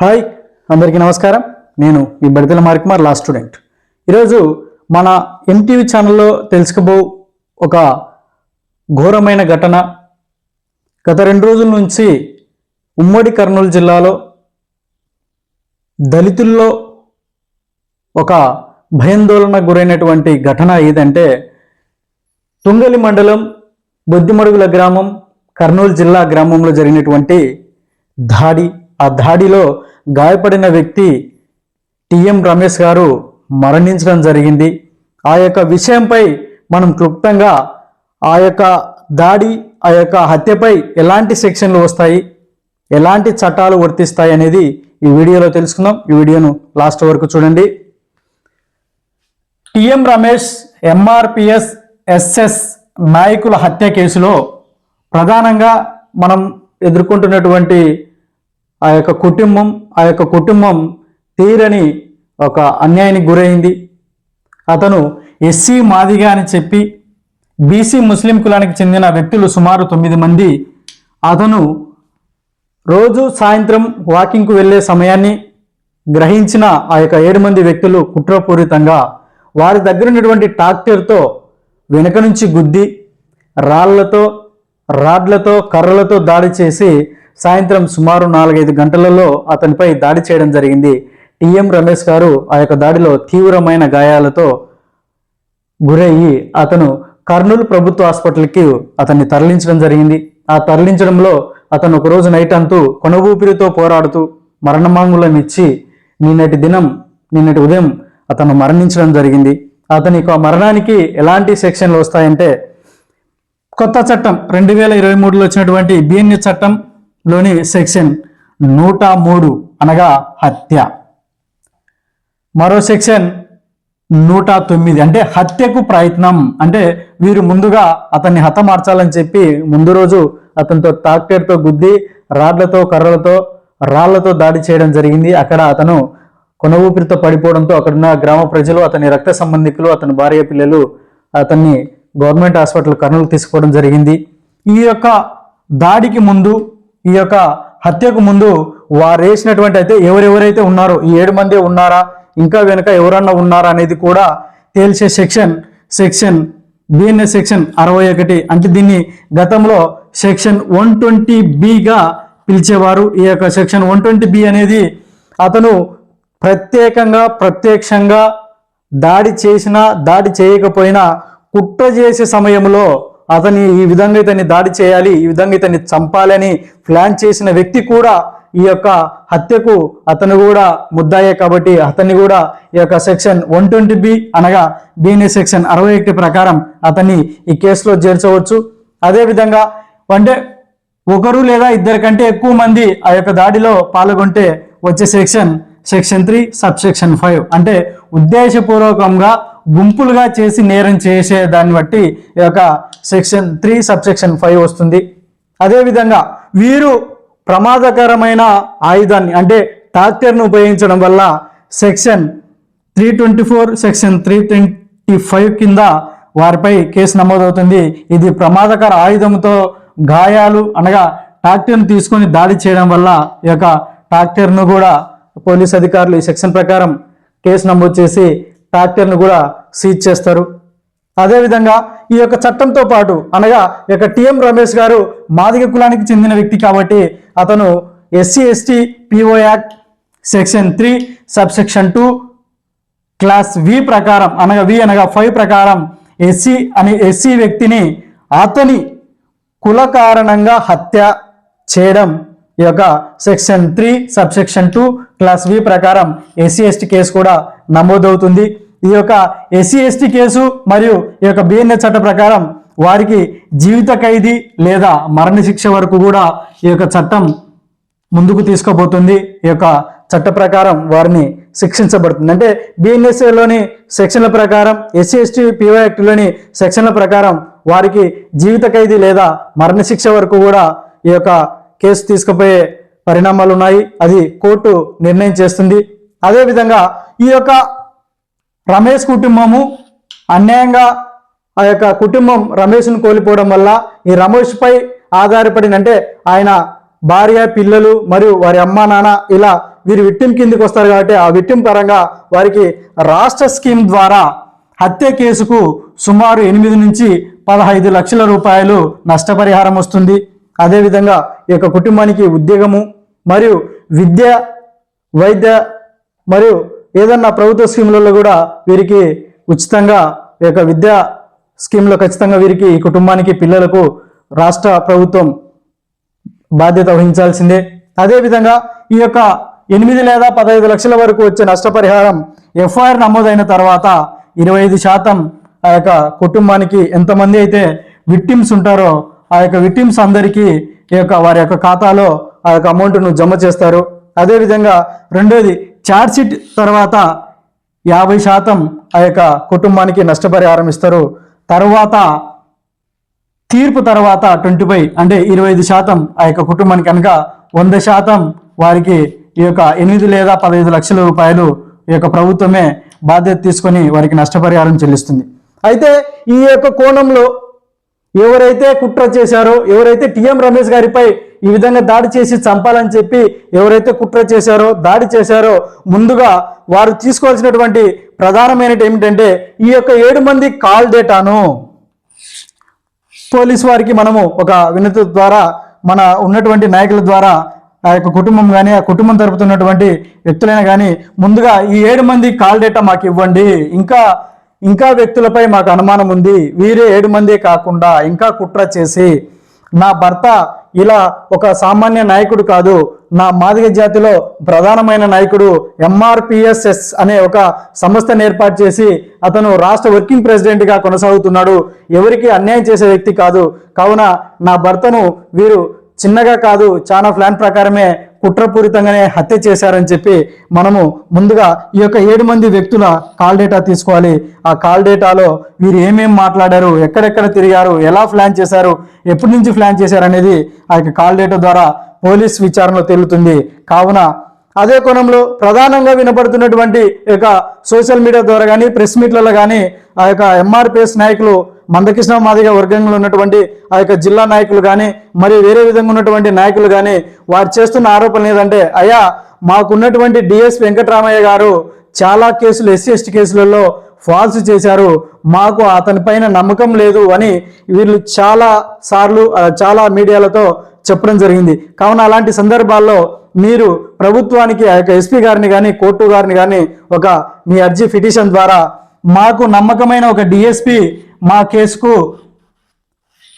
Hi అందరికీ నమస్కారం. నేను మీ బడితల మార్కుమార్ లా స్టూడెంట్. ఈరోజు మన ఎంటీవీ ఛానల్లో తెలుసుకోబో ఒక ఘోరమైన ఘటన. గత రెండు రోజుల నుంచి ఉమ్మడి కర్నూలు జిల్లాలో దళితుల్లో ఒక భయాందోళన గురైనటువంటి ఘటన ఏదంటే తుంగలి మండలం బొద్దిమడుగుల గ్రామం కర్నూలు జిల్లా గ్రామంలో జరిగినటువంటి దాడి. ఆ దాడిలో గాయపడిన వ్యక్తి టిఎం రమేష్ గారు మరణించడం జరిగింది. ఆ యొక్క విషయంపై మనం క్లుప్తంగా ఆ యొక్క దాడి ఆ యొక్క హత్యపై ఎలాంటి సెక్షన్లు వస్తాయి ఎలాంటి చట్టాలు వర్తిస్తాయి అనేది ఈ వీడియోలో తెలుసుకుందాం. ఈ వీడియోను లాస్ట్ వరకు చూడండి. టిఎం రమేష్ ఎంఆర్పిఎస్ ఎస్ఎస్ నాయకుల హత్య కేసులో ప్రధానంగా మనం ఎదుర్కొంటున్నటువంటి ఆ యొక్క కుటుంబం ఆ యొక్క కుటుంబం తీరని ఒక అన్యాయానికి గురైంది. అతను ఎస్సీ మాదిగా అని చెప్పి బీసీ ముస్లిం కులానికి చెందిన వ్యక్తులు సుమారు తొమ్మిది మంది. అతను రోజు సాయంత్రం వాకింగ్కు వెళ్ళే సమయాన్ని గ్రహించిన ఆ యొక్క ఏడు మంది వ్యక్తులు కుట్రపూరితంగా వారి దగ్గర ఉన్నటువంటి ట్రాక్టర్తో వెనుక నుంచి గుద్ది రాళ్ళతో రాడ్లతో కర్రలతో దాడి చేసి సాయంత్రం సుమారు నాలుగైదు గంటలలో అతనిపై దాడి చేయడం జరిగింది. టీఎం రమేష్ గారు ఆ యొక్క దాడిలో తీవ్రమైన గాయాలతో గురయ్యి అతను కర్నూలు ప్రభుత్వ హాస్పిటల్కి అతన్ని తరలించడం జరిగింది. ఆ తరలించడంలో అతను ఒకరోజు నైట్ అంతూ కొనవూపిరితో పోరాడుతూ మరణమాంగులం ఇచ్చి నిన్నటి దినం నిన్నటి ఉదయం అతను మరణించడం జరిగింది. అతని మరణానికి ఎలాంటి సెక్షన్లు వస్తాయంటే కొత్త చట్టం రెండు వేల ఇరవై మూడులో వచ్చినటువంటి బిఎన్ఏ లోని సెక్షన్ నూట మూడు అనగా హత్య. మరో సెక్షన్ నూట తొమ్మిది అంటే హత్యకు ప్రయత్నం అంటే వీరు ముందుగా అతన్ని హతమార్చాలని చెప్పి ముందు రోజు అతనితో ట్రాక్టర్తో గుద్ది రాడ్లతో కర్రలతో రాళ్ళతో దాడి చేయడం జరిగింది. అక్కడ అతను కొన ఊపిరితో పడిపోవడంతో అక్కడున్న గ్రామ ప్రజలు అతని రక్త సంబంధికులు అతని భార్య పిల్లలు అతన్ని గవర్నమెంట్ హాస్పిటల్ కర్నూలు తీసుకోవడం జరిగింది. ఈ యొక్క దాడికి ముందు ఈ యొక్క హత్యకు ముందు వారు వేసినటువంటి అయితే ఎవరెవరైతే ఉన్నారో ఈ ఏడు మంది ఉన్నారా ఇంకా వెనుక ఎవరన్నా ఉన్నారా అనేది కూడా తేల్చే సెక్షన్ సెక్షన్ బిఎన్ఎస్ సెక్షన్ అరవై ఒకటి. అంటే దీన్ని గతంలో సెక్షన్ వన్ ట్వంటీ బిగా పిలిచేవారు. ఈ యొక్క సెక్షన్ వన్ ట్వంటీ బి అనేది అతను ప్రత్యేకంగా ప్రత్యక్షంగా దాడి చేసినా దాడి చేయకపోయినా కుట్ర చేసే సమయంలో అతని ఈ విధంగా ఇతన్ని దాడి చేయాలి ఈ విధంగా ఇతన్ని చంపాలని ప్లాన్ చేసిన వ్యక్తి కూడా ఈ యొక్క హత్యకు అతను కూడా ముద్దాయే కాబట్టి అతన్ని కూడా ఈ యొక్క సెక్షన్ వన్ ట్వంటీ బి అనగా బిఎన్ఏ సెక్షన్ అరవై ఒకటి ప్రకారం అతన్ని ఈ కేసులో చేర్చవచ్చు. అదేవిధంగా అంటే ఒకరు లేదా ఇద్దరు కంటే ఎక్కువ మంది ఆ యొక్క దాడిలో పాల్గొంటే వచ్చే section section three sub section five అంటే ఉద్దేశపూర్వకంగా గుంపులుగా చేసి నేరం చేసే దాన్ని బట్టి ఈ యొక్క section three sub section five వస్తుంది. అదేవిధంగా వీరు ప్రమాదకరమైన ఆయుధాన్ని అంటే ట్రాక్టర్ను ఉపయోగించడం వల్ల section three twenty four section three twenty five కింద వారిపై కేసు నమోదవుతుంది. ఇది ప్రమాదకర ఆయుధంతో గాయాలు అనగా ట్రాక్టర్ను తీసుకొని దాడి చేయడం వల్ల ఈ యొక్క ట్రాక్టర్ను కూడా పోలీస్ అధికారులు ఈ సెక్షన్ ప్రకారం కేసు నమోదు చేసి ట్రాక్టర్ను కూడా సీజ్ చేస్తారు. అదేవిధంగా ఈ యొక్క చట్టంతో పాటు అనగా ఈ యొక్క టిఎం రమేష్ గారు మాదిగ కులానికి చెందిన వ్యక్తి కాబట్టి అతను SC ST PO act section three sub section two clause V ప్రకారం అనగా వి అనగా ఫైవ్ ప్రకారం ఎస్సీ అనే ఎస్సీ వ్యక్తిని అతని కుల కారణంగా హత్య చేయడం ఈ యొక్క section three sub section two clause V ప్రకారం ఎస్సీ ఎస్టీ కేసు కూడా నమోదవుతుంది. ఈ యొక్క ఎస్సీ ఎస్టీ కేసు మరియు ఈ యొక్క బిఎన్ఏ చట్ట ప్రకారం వారికి జీవిత ఖైదీ లేదా మరణశిక్ష వరకు కూడా ఈ యొక్క చట్టం ముందుకు తీసుకోబోతుంది ఈ యొక్క చట్ట ప్రకారం వారిని శిక్షించబడుతుంది. అంటే బిఎన్ఎస్ఏలోని సెక్షన్ల ప్రకారం ఎస్సీ ఎస్టీ పివై యాక్ట్లోని సెక్షన్ల ప్రకారం వారికి జీవిత ఖైదీ లేదా మరణశిక్ష వరకు కూడా ఈ యొక్క కేసు తీసుకుపోయే పరిణామాలు ఉన్నాయి. అది కోర్టు నిర్ణయం చేస్తుంది. అదేవిధంగా ఈ యొక్క రమేష్ కుటుంబము అన్యాయంగా ఆ యొక్క కుటుంబం రమేష్ను కోల్పోవడం వల్ల ఈ రమేష్పై ఆధారపడిన అంటే ఆయన భార్య పిల్లలు మరియు వారి అమ్మ నాన్న ఇలా వీరు విట్టిం కిందికి వస్తారు కాబట్టి ఆ విట్టిం పరంగా వారికి రాష్ట్ర స్కీమ్ ద్వారా హత్య కేసుకు సుమారు ఎనిమిది నుంచి పదహైదు లక్షల రూపాయలు నష్టపరిహారం వస్తుంది. అదేవిధంగా ఈ యొక్క కుటుంబానికి ఉద్యోగము మరియు విద్య వైద్య మరియు ఏదన్నా ప్రభుత్వ స్కీములలో కూడా వీరికి ఉచితంగా ఈ యొక్క విద్యా స్కీమ్లో ఖచ్చితంగా వీరికి ఈ కుటుంబానికి పిల్లలకు రాష్ట్ర ప్రభుత్వం బాధ్యత వహించాల్సిందే. అదేవిధంగా ఈ యొక్క ఎనిమిది లేదా పదహైదు లక్షల వరకు వచ్చే నష్టపరిహారం ఎఫ్ఐఆర్ నమోదైన తర్వాత ఇరవై ఐదు శాతం ఆ యొక్క కుటుంబానికి ఎంతమంది అయితే విక్టిమ్స్ ఉంటారో ఆ యొక్క విక్టిమ్స్ అందరికీ ఈ యొక్క వారి యొక్క ఖాతాలో ఆ యొక్క అమౌంట్ను జమ చేస్తారు. అదేవిధంగా రెండోది ఛార్జ్షీట్ తర్వాత యాభై శాతం ఆ యొక్క కుటుంబానికి నష్టపరిహారం ఇస్తారు. తర్వాత తీర్పు తర్వాత ట్వంటీ ఫైవ్ అంటే ఇరవై ఐదు శాతం ఆ యొక్క కుటుంబానికి కనుక వంద శాతం వారికి ఈ యొక్క ఎనిమిది లేదా పదహైదు లక్షల రూపాయలు ఈ యొక్క ప్రభుత్వమే బాధ్యత తీసుకొని వారికి నష్టపరిహారం చెల్లిస్తుంది. అయితే ఈ యొక్క కోణంలో ఎవరైతే కుట్ర చేశారో ఎవరైతే టిఎం రమేష్ గారిపై ఈ విధంగా దాడి చేసి చంపాలని చెప్పి ఎవరైతే కుట్ర చేశారో దాడి చేశారో ముందుగా వారు తీసుకోవాల్సినటువంటి ప్రధానమైన ఏమిటంటే ఈ యొక్క ఏడు మంది కాల్ డేటాను పోలీస్ వారికి మనము ఒక వినతి ద్వారా మన ఉన్నటువంటి నాయకుల ద్వారా ఆ యొక్క కుటుంబం కానీ ఆ కుటుంబం తరపుతున్నటువంటి వ్యక్తులైనా కానీ ముందుగా ఈ ఏడు మంది కాల్ డేటా మాకు ఇవ్వండి. ఇంకా ఇంకా వ్యక్తులపై మాకు అనుమానం ఉంది. వీరే ఏడు మందే కాకుండా ఇంకా కుట్ర చేసి నా భర్త ఇలా ఒక సామాన్య నాయకుడు కాదు నా మాదిగ జాతిలో ప్రధానమైన నాయకుడు ఎంఆర్పిఎస్ఎస్ అనే ఒక సంస్థను ఏర్పాటు చేసి అతను రాష్ట్ర వర్కింగ్ ప్రెసిడెంట్గా కొనసాగుతున్నాడు. ఎవరికి అన్యాయం చేసే వ్యక్తి కాదు. కావున నా భర్తను వీరు చిన్నగా కాదు చాలా ప్లాన్ ప్రకారమే కుట్రపూరితంగానే హత్య చేశారని చెప్పి మనము ముందుగా ఈ యొక్క ఏడు మంది వ్యక్తుల కాల్ డేటా తీసుకోవాలి. ఆ కాల్ డేటాలో వీరు ఏమేమి మాట్లాడారు ఎక్కడెక్కడ తిరిగారు ఎలా ప్లాన్ చేశారు ఎప్పటి నుంచి ప్లాన్ చేశారు అనేది ఆ యొక్క కాల్ డేటా ద్వారా పోలీస్ విచారణలో తేలుతుంది. కావున అదే కోణంలో ప్రధానంగా వినపడుతున్నటువంటి యొక్క సోషల్ మీడియా ద్వారా కానీ ప్రెస్ మీట్లలో కానీ ఆ యొక్క ఎంఆర్పిఎస్ నాయకులు మందకృష్ణ మాదిగ వర్గంలో ఉన్నటువంటి ఆ యొక్క జిల్లా నాయకులు కానీ మరి వేరే విధంగా ఉన్నటువంటి నాయకులు కానీ వారు చేస్తున్న ఆరోపణలు ఏదంటే అయ్యా మాకున్నటువంటి డిఎస్ వెంకటరామయ్య గారు చాలా కేసులు ఎస్సీ ఎస్టీ కేసులలో ఫాల్స్ చేశారు. మాకు అతని పైన నమ్మకం లేదు అని వీళ్ళు చాలా సార్లు చాలా మీడియాలతో చెప్పడం జరిగింది. కావున అలాంటి సందర్భాల్లో మీరు ప్రభుత్వానికి ఆ యొక్క ఎస్పీ గారిని కానీ కోర్టు గారిని కానీ ఒక మీ అర్జీ పిటిషన్ ద్వారా మాకు నమ్మకమైన ఒక డిఎస్పి మా కేసుకు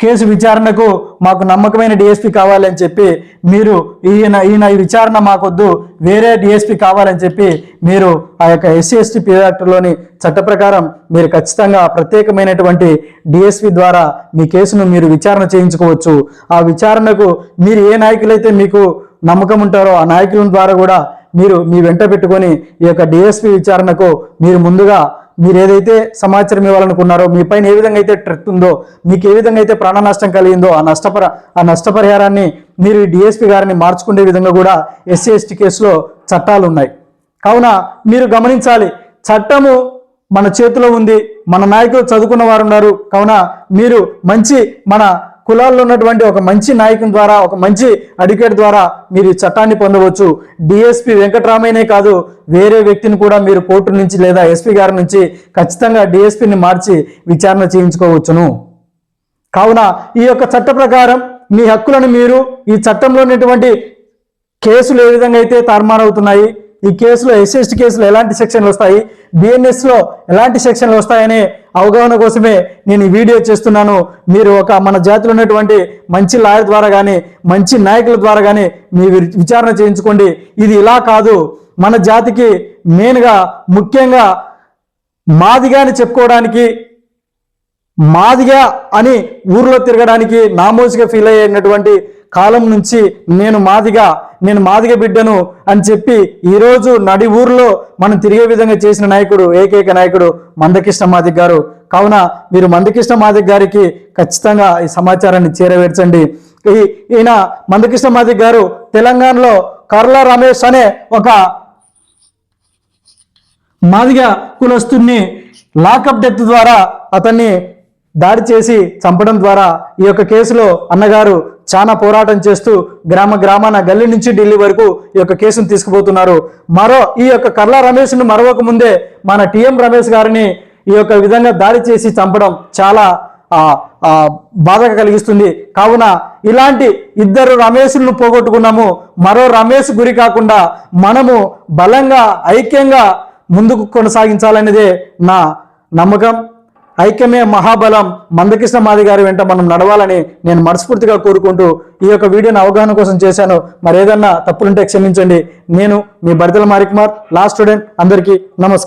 కేసు విచారణకు మాకు నమ్మకమైన డిఎస్పీ కావాలని చెప్పి మీరు ఈయన ఈయన ఈ విచారణ మాకొద్దు వేరే డిఎస్పీ కావాలని చెప్పి మీరు ఆ యొక్క ఎస్సీ ఎస్టీ యాక్ట్లోని చట్ట ప్రకారం మీరు ఖచ్చితంగా ప్రత్యేకమైనటువంటి డిఎస్పీ ద్వారా మీ కేసును మీరు విచారణ చేయించుకోవచ్చు. ఆ విచారణకు మీరు ఏ నాయకులైతే మీకు నమ్మకం ఉంటారో ఆ నాయకుల ద్వారా కూడా మీరు మీ వెంట పెట్టుకొని ఈ యొక్క డిఎస్పీ విచారణకు మీరు ముందుగా మీరు ఏదైతే సమాచారం ఇవ్వాలనుకున్నారో మీ పైన ఏ విధంగా అయితే ట్రెట్ ఉందో మీకు ఏ విధంగా అయితే ప్రాణ నష్టం కలిగిందో ఆ నష్టపర ఆ నష్టపరిహారాన్ని మీరు డిఎస్పి గారిని మార్చుకునే విధంగా కూడా ఎస్సీ ఎస్టీ కేసులో చట్టాలు ఉన్నాయి. కావున మీరు గమనించాలి చట్టము మన చేతిలో ఉంది మన నాయకులు చదువుకున్న వారు ఉన్నారు. కావున మీరు మంచి మన కులాల్లో ఉన్నటువంటి ఒక మంచి నాయకుని ద్వారా ఒక మంచి అడ్వకేట్ ద్వారా మీరు ఈ చట్టాన్ని పొందవచ్చు. డిఎస్పి వెంకటరామయ్యనే కాదు వేరే వ్యక్తిని కూడా మీరు కోర్టు నుంచి లేదా ఎస్పీ గారి నుంచి ఖచ్చితంగా డిఎస్పిని మార్చి విచారణ చేయించుకోవచ్చును. కావున ఈ యొక్క చట్ట ప్రకారం మీ హక్కులను మీరు ఈ చట్టంలో ఉన్నటువంటి కేసులు ఏ విధంగా అయితే తారుమారవుతున్నాయి ఈ కేసులో ఎస్ఎస్టీ కేసులో ఎలాంటి సెక్షన్లు వస్తాయి? బిఎన్ఎస్లో ఎలాంటి సెక్షన్లు వస్తాయనే అవగాహన కోసమే నేను ఈ వీడియో చేస్తున్నాను. మీరు ఒక మన జాతిలో ఉన్నటువంటి మంచి లాయర్ ద్వారా కానీ మంచి నాయకుల ద్వారా కానీ మీ విచారణ చేయించుకోండి. ఇది ఇలా కాదు. మన జాతికి మెయిన్గా ముఖ్యంగా మాదిగా అని చెప్పుకోవడానికి మాదిగా అని ఊర్లో తిరగడానికి నామోజుగా ఫీల్ అయ్యేటటువంటి కాలం నుంచి నేను మాదిగా నేను మాదిగ బిడ్డను అని చెప్పి ఈరోజు నడి ఊర్లో మనం తిరిగే విధంగా చేసిన నాయకుడు ఏకైక నాయకుడు మందకృష్ణ మాదిక్ గారు. కావున మీరు మందకృష్ణ మాదిక్ గారికి ఖచ్చితంగా ఈ సమాచారాన్ని చేరవేర్చండి. ఈ ఈయన మందకృష్ణ మాదిక్ గారు తెలంగాణలో కర్ల రమేష్ అనే ఒక మాదిగ కులస్తుని లాకప్ డెత్ ద్వారా అతన్ని దాడి చేసి చంపడం ద్వారా ఈ యొక్క కేసులో అన్నగారు చాలా పోరాటం చేస్తూ గ్రామ గ్రామాన గల్లి నుంచి ఢిల్లీ వరకు ఈ యొక్క కేసును తీసుకుపోతున్నారు. మరో ఈ యొక్క కర్ల రమేష్ను మరొక ముందే మన టిఎం రమేష్ గారిని ఈ యొక్క విధంగా దాడి చేసి చంపడం చాలా బాధగా కలిగిస్తుంది. కావున ఇలాంటి ఇద్దరు రమేష్లను పోగొట్టుకున్నాము. మరో రమేష్ గురి కాకుండా మనము బలంగా ఐక్యంగా ముందుకు కొనసాగించాలనేదే నా నమ్మకం. ఐక్యమే మహాబలం. మందకృష్ణ మాది గారి వెంట మనం నడవాలని నేను మనస్ఫూర్తిగా కోరుకుంటూ ఈ యొక్క వీడియోని అవగాహన కోసం చేశాను. మరి ఏదన్నా తప్పులుంటే క్షమించండి. నేను మీ బరితల మారికుమార్ లాస్ట్ స్టూడెంట్ అందరికీ నమస్కారం.